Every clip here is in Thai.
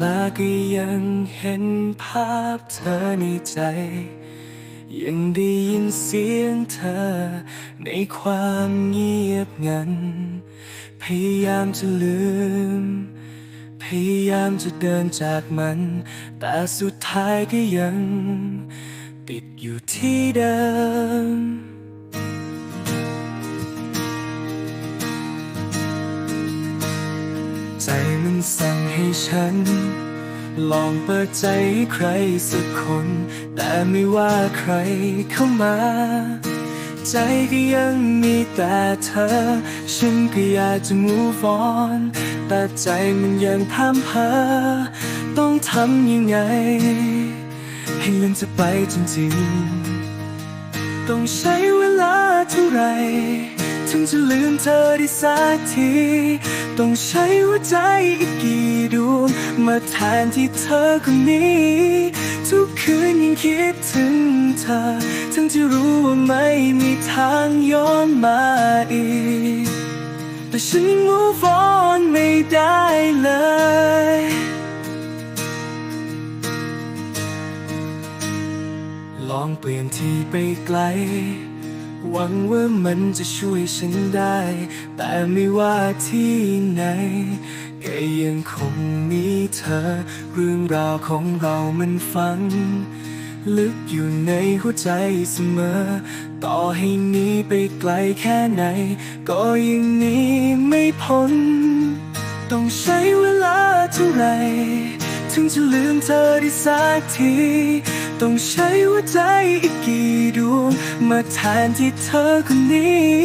มาก็ยังเห็นภาพเธอในใจ ยังได้ยินเสียงเธอในความเงียบงัน พยายามจะลืม พยายามจะเดินจากมัน แต่สุดท้ายก็ยัง ติดอยู่ที่เดิม มันสั่งให้ฉัน ลองเปิดใจให้ใครสักคน แต่ไม่ว่าใครเข้ามา ใจก็ยังมีแต่เธอ ฉันก็อยากจะ move on แต่ใจมันยังพามเพอต้องทำยังไง ให้ลืมจะไปจริงๆ ต้องใช้เวลาเท่าไหร่ ถึงจะลืมเธอได้สักที ต้องใช้หัวใจอีกกี่ดวง มาแทนที่เธอคนนี้ ทุกคืนยังคิดถึงเธอ ทั้งที่รู้ว่าไม่มีทางย้อนมาอีก แต่ฉัน move on ไม่ได้เลยลองเปลี่ยนที่ไปไกล หวังว่ามันจะช่วยฉันได้ แต่ไม่ว่าที่ไหนก็ยังคงมีเธอ เรื่องราวของเรามันฝัง ลึกอยู่ในหัวใจเสมอ ต่อให้หนีไปไกลแค่ไหน ก็ยังหนีไม่พ้น ต้องใช้เวลาเท่าไหร่ ถึงจะลืมเธอได้สักที ต้องใช้หัวใจอีกกี่ดวง มาแทนที่เธอคนนี้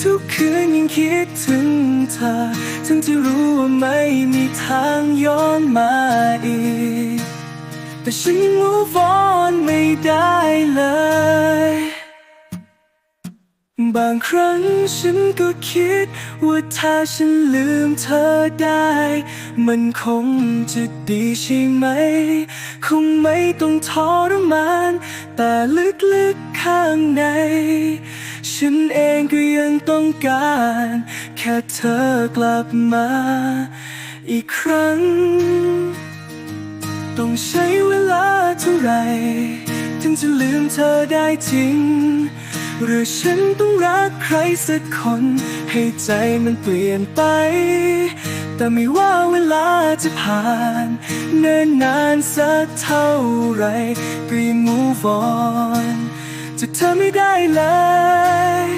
ทุกคืนยังคิดถึงเธอถึงจะรู้ว่าไม่มีทางย้อนมาอีก แต่ฉัน move on ไม่ได้ บางครั้งฉันก็คิด ว่าถ้าฉันลืมเธอได้ มันคงจะดีใช่ไหม คงไม่ต้องทรมาน แต่ลึกๆข้างใน ฉันเองก็ยังต้องการ แค่เธอกลับมา อีกครั้ง ต้องใช้เวลาเท่าไหร่ ถึงจะลืมเธอได้จริง หรือฉันต้องรักใครสักคน ให้ใจมันเปลี่ยนไป แต่ไม่ว่าเวลาจะผ่าน เนิ่นนานสักเท่าไรก็ยัง move on จะเธอไม่ได้เลย